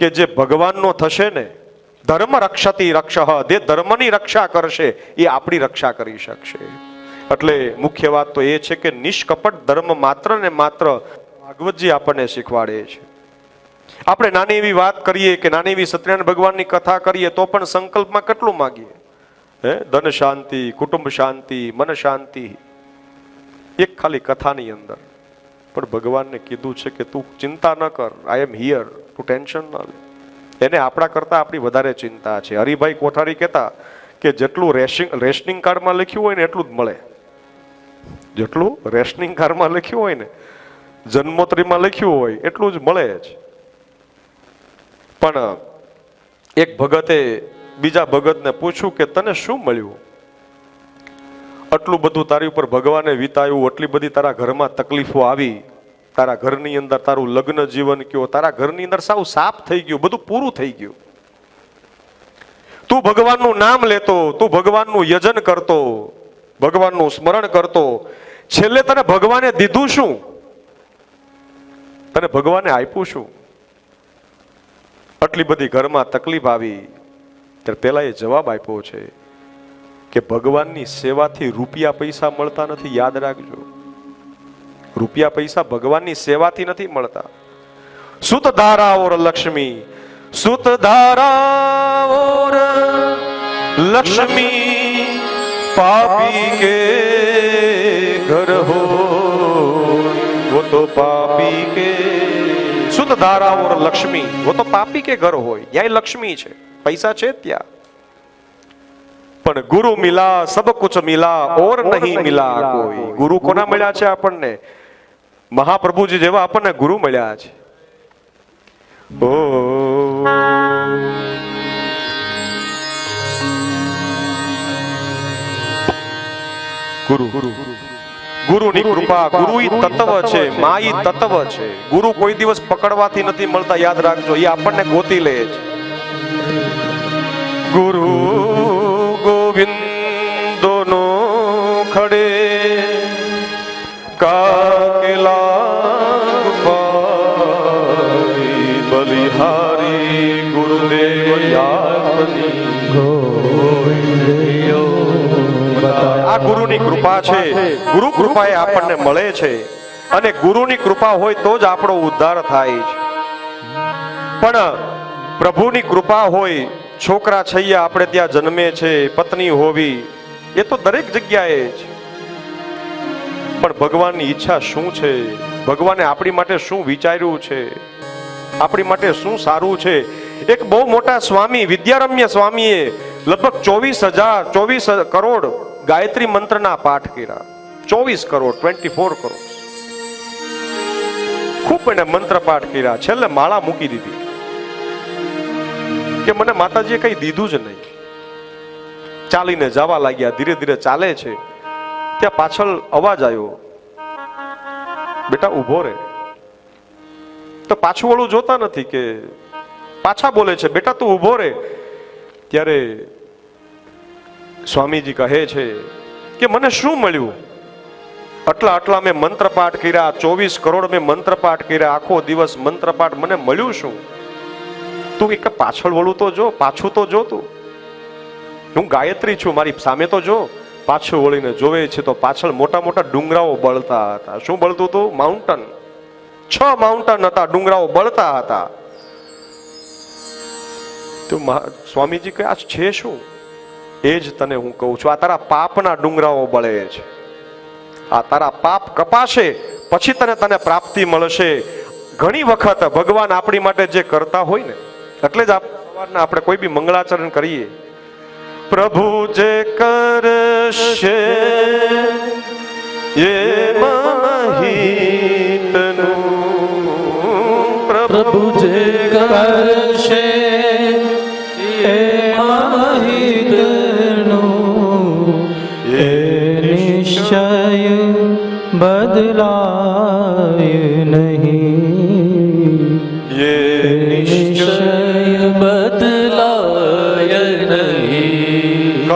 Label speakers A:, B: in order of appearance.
A: કે જે ભગવાનનો થશે ને, ધર્મ રક્ષતી રક્ષ જે ધર્મની રક્ષા કરશે, એ આપણી રક્ષા કરી શકશે. એટલે મુખ્ય વાત તો એ છે કે નિષ્કપટ ધર્મ માત્ર ને માત્ર ભાગવતજી આપણને શીખવાડે છે. આપણે નાની એવી વાત કરીએ કે નાની એવી સત્યનારાયણ ભગવાનની કથા કરીએ તો પણ સંકલ્પમાં કેટલું માગીએ? હે? ધન શાંતિ, કુટુંબ શાંતિ, મન શાંતિ. એક ખાલી કથાની અંદર. પણ ભગવાનને કીધું છે કે તું ચિંતા ન કર આઈ એમ હિયર તું ટેન્શન ના લે. એને આપણા કરતાં આપણી વધારે ચિંતા છે. હરિભાઈ કોઠારી કહેતા કે જેટલું રેશિંગ રેશનિંગ કાર્ડમાં લખ્યું હોય ને એટલું જ મળે. જેટલું રેશનિંગ કાર્ડમાં લખ્યું હોય ને, જન્મોત્રીમાં લખ્યું હોય, એટલું જ મળે જ. પણ, એક ભગતે બીજા ભગતને પૂછ્યું કે તને શું મળ્યું? આટલું બધું તારી ઉપર ભગવાને વિતાયું, આટલી બધી તારા ઘરમાં તકલીફો આવી તારા ઘરની અંદર તારું લગ્ન જીવન કયો, તારા ઘરની અંદર સાવ સાફ થઈ ગયું, બધું પૂરું થઈ ગયું. તું ભગવાનનું નામ લેતો, તું ભગવાનનું યજન કરતો, ભગવાનનું સ્મરણ કરતો. છેલ્લે તને ભગવાને દીધું શું? તને ભગવાને આપ્યું શું? આટલી બધી ઘરમાં તકલીફ આવી. ત્યારે પેલા એ જવાબ આપ્યો છે કે ભગવાનની સેવાથી રૂપિયા પૈસા મળતા નથી, યાદ રાખજો. રૂપિયા પૈસા ભગવાનની સેવાથી નથી મળતા. સુત ધારા ઓર લક્ષ્મી સુત ધારા ઓર લક્ષ્મી પાપી કે ઘર હો? વો તો પાપી કે સુત ધારા ઓર લક્ષ્મી વો તો પાપી કે ઘર હોય. ત્યાં લક્ષ્મી છે. પૈસા છે ત્યાં. પણ ગુરુ મિલા સબ કુછ મિલા ઓર નહીં મિલા કોઈ. ગુરુ કોના મળ્યા છે આપણને? મહાપ્રભુજી જેવા આપણને ગુરુ મળ્યા છે. ઓ. ગુરુ ગુરુ ગુરુની કૃપા ગુરુ ઈ તત્વ છે મા ઈ તત્વ છે. ગુરુ કોઈ દિવસ પકડવાથી નથી મળતા યાદ રાખજો એ આપણને ગોતી લે છે. ગુરુ ગોવિંદો આ ગુરુની કૃપા છે। ગુરુ કૃપા એ આપણને મળે છે। અને ગુરુની કૃપા હોય તો જ આપણો ઉદ્ધાર થાય છે। પણ પ્રભુની કૃપા હોય છોકરા છૈયા આપણે ત્યાં જન્મે છે પત્ની હોવી એ તો દરેક જગ્યાએ છે। પણ ભગવાનની ઈચ્છા શું છે? ભગવાને આપણી માટે શું વિચાર્યું છે? આપણી માટે શું સારું છે? એક બહુ મોટા સ્વામી, વિદ્યારમ્ય સ્વામીએ લગભગ ચોવીસ હજાર, ચોવીસ કરોડ ગાયત્રી મંત્રના પાઠ કર્યા. ચોવીસ કરોડ ટ્વેન્ટી ફોર કરોડ. ખૂબ એને મંત્ર પાઠ કર્યા. છેલ્લે માળા મૂકી દીધી. કે મને માતાજીએ કઈ દીધું જ નહીં. ચાલીને જવા લાગ્યા. ધીરે ધીરે ચાલે છે. ત્યાં પાછળ અવાજ આવ્યો. બેટા, ઊભો રે. તો પાછું વળું જોતા નથી કે પાછા બોલે છે, બેટા, તું ઊભો રે. ત્યારે સ્વામીજી કહે છે કે, મને શું મળ્યું? આટલા આટલા મેં મંત્રપાઠ કર્યા, ચોવીસ કરોડ મેં મંત્રપાઠ કર્યા, આખો દિવસ મંત્રપાઠ મને મળ્યું શું? તું એક પાછળ વળું તો જો, પાછું તો જો તું. હું ગાયત્રી છું, મારી સામે તો જો. પાછું વળીને જોવે છે તો પાછળ મોટા મોટા ડુંગરાઓ બળતા હતા. શું બળતું હતું? માઉન્ટન છ માઉન્ટન હતા, ડુંગરાઓ બળતા હતા. તો સ્વામીજી કે આ છે શું? એ જ તને હું કહું છું. આ તારા પાપના ડુંગરાઓ બળે છે. આ તારા પાપ કપાશે, પછી તને તને પ્રાપ્તિ મળશે. ઘણી વખત ભગવાન આપણી માટે જે કરતા હોય ને, એટલે જ આપ- આપણે કોઈ બી મંગળાચરણ કરીએ પ્રભુ જે કરશે એ મહિતનું.
B: પ્રભુ જે કરશે એ મહિતનું. એ નિશ્ચય બદલાય નહીં.